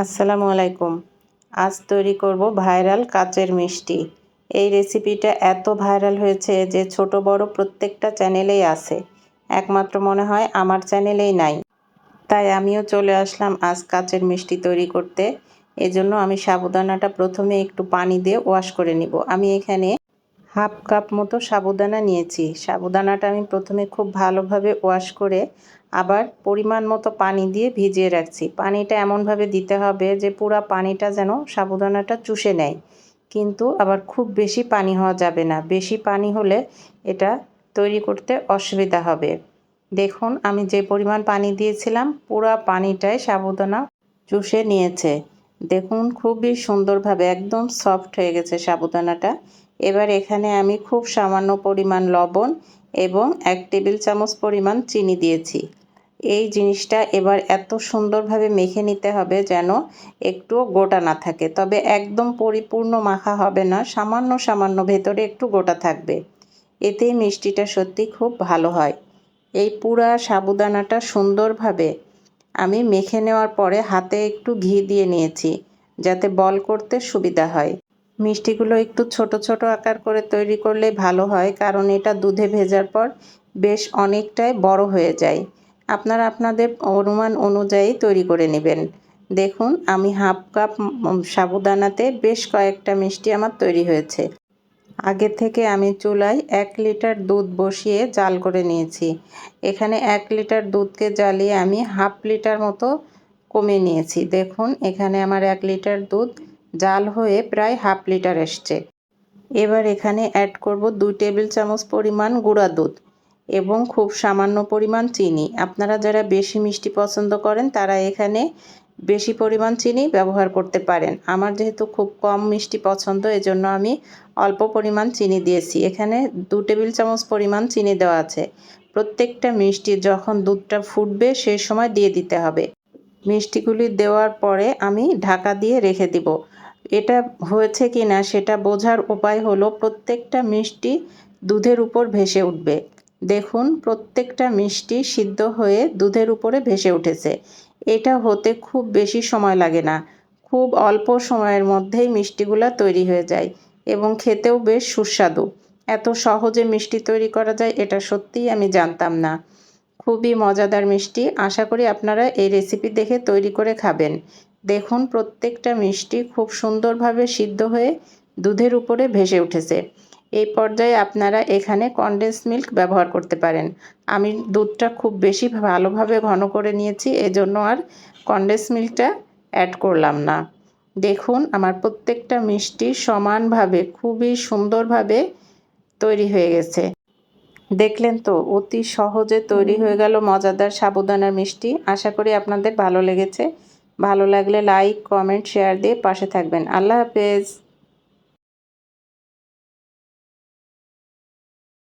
আসসালামু আলাইকুম। আজ তৈরি করব ভাইরাল কাচের মিষ্টি। এই রেসিপিটা এত ভাইরাল হয়েছে যে ছোট বড় প্রত্যেকটা চ্যানেলেই আছে। একমাত্র মনে হয় আমার চ্যানেলেই নাই। তাই আমিও চলে আসলাম আজ কাচের মিষ্টি তৈরি করতে। এজন্য আমি সাবুদানাটা প্রথমে একটু পানি দিয়ে ওয়াশ করে নিব। আমি এখানে হাফ কাপ মতো সাবুদানা নিয়েছি। সাবুদানাটা আমি প্রথমে খুব ভালোভাবে ওয়াশ করে আবার পরিমাণ মতো পানি দিয়ে ভিজিয়ে রাখছি। পানিটা এমনভাবে দিতে হবে যে পুরা পানিটা যেন সাবুদানাটা চুষে নেয়। কিন্তু আবার খুব বেশি পানি হওয়া যাবে না। বেশি পানি হলে এটা তৈরি করতে অসুবিধা হবে। দেখুন, আমি যে পরিমাণ পানি দিয়েছিলাম, পুরা পানিটাই সাবুদানা চুষে নিয়েছে। দেখুন, খুবই সুন্দরভাবে একদম সফট হয়ে গেছে সাবুদানাটা। এবার এখানে আমি খুব সামান্য পরিমাণ লবণ এবং এক টেবিল চামচ পরিমাণ চিনি দিয়েছি। এই জিনিসটা এবার এত সুন্দরভাবে মেখে নিতে হবে যেন একটুও গোটা না থাকে। তবে একদম পরিপূর্ণ মাখা হবে না, সামান্য সামান্য ভেতরে একটু গোটা থাকবে। এতেই মিষ্টিটা সত্যি খুব ভালো হয়। এই পুরা সাবুদানাটা সুন্দরভাবে আমি মেখে নেওয়ার পরে হাতে একটু ঘি দিয়ে নিয়েছি, যাতে বল করতে সুবিধা হয়। মিষ্টিগুলো একটু ছোট ছোট আকার করে তৈরি করলে ভালো হয়, কারণ এটা দুধে ভেজার পর বেশ অনেকটাই বড় হয়ে যায়। আপনারা আপনাদের অনুমান অনুযায়ী তৈরি করে নেবেন। দেখুন, আমি হাফ কাপ সাবুদানাতে বেশ কয়েকটা মিষ্টি আমার তৈরি হয়েছে। আগে থেকে আমি চুলায় এক লিটার দুধ বসিয়ে জাল করে নিয়েছি। এখানে এক লিটার দুধকে জ্বালিয়ে আমি হাফ লিটার মতো কমে নিয়েছি। দেখুন, এখানে আমার এক লিটার দুধ জাল হয়ে প্রায় হাফ লিটার এসছে। এবার এখানে অ্যাড করব দুই টেবিল চামচ পরিমাণ গুঁড়া দুধ এবং খুব সামান্য পরিমাণ চিনি। আপনারা যারা বেশি মিষ্টি পছন্দ করেন, তারা এখানে বেশি পরিমাণ চিনি ব্যবহার করতে পারেন। আমার যেহেতু খুব কম মিষ্টি পছন্দ, এজন্য আমি অল্প পরিমাণ চিনি দিয়েছি। এখানে দু টেবিল চামচ পরিমাণ চিনি দেওয়া আছে। প্রত্যেকটা মিষ্টি যখন দুধটা ফুটবে, সেই সময় দিয়ে দিতে হবে। মিষ্টিগুলি দেওয়ার পরে আমি ঢাকা দিয়ে রেখে দিব। এটা হয়েছে কি না সেটা বোঝার উপায় হলো প্রত্যেকটা মিষ্টি দুধের উপর ভেসে উঠবে। দেখুন, প্রত্যেকটা মিষ্টি সিদ্ধ হয়ে দুধের উপরে ভেসে উঠেছে। এটা হতে খুব বেশি সময় লাগে না। খুব অল্প সময়ের মধ্যেই মিষ্টিগুলা তৈরি হয়ে যায় এবং খেতেও বেশ সুস্বাদু। এত সহজে মিষ্টি তৈরি করা যায় এটা সত্যিই আমি জানতাম না। খুবই মজাদার মিষ্টি। আশা করি আপনারা এই রেসিপি দেখে তৈরি করে খাবেন। দেখুন, প্রত্যেকটা মিষ্টি খুব সুন্দরভাবে সিদ্ধ হয়ে দুধের উপরে ভেসে উঠেছে। এই পর্যায়ে আপনারা এখানে কনডেন্স মিল্ক ব্যবহার করতে পারেন। আমি দুধটা খুব বেশি ভালোভাবে ঘন করে নিয়েছি, এজন্য আর কনডেন্স মিল্কটা অ্যাড করলাম না। দেখুন, আমার প্রত্যেকটা মিষ্টি সমানভাবে, খুবই সুন্দরভাবে তৈরি হয়ে গেছে। দেখলেন তো, অতি সহজে তৈরি হয়ে গেল মজাদার সাবুদানার মিষ্টি। আশা করি আপনাদের ভালো লেগেছে। ভালো লাগলে লাইক কমেন্ট শেয়ার দিয়ে পাশে থাকবেন। আল্লাহ হাফেজ।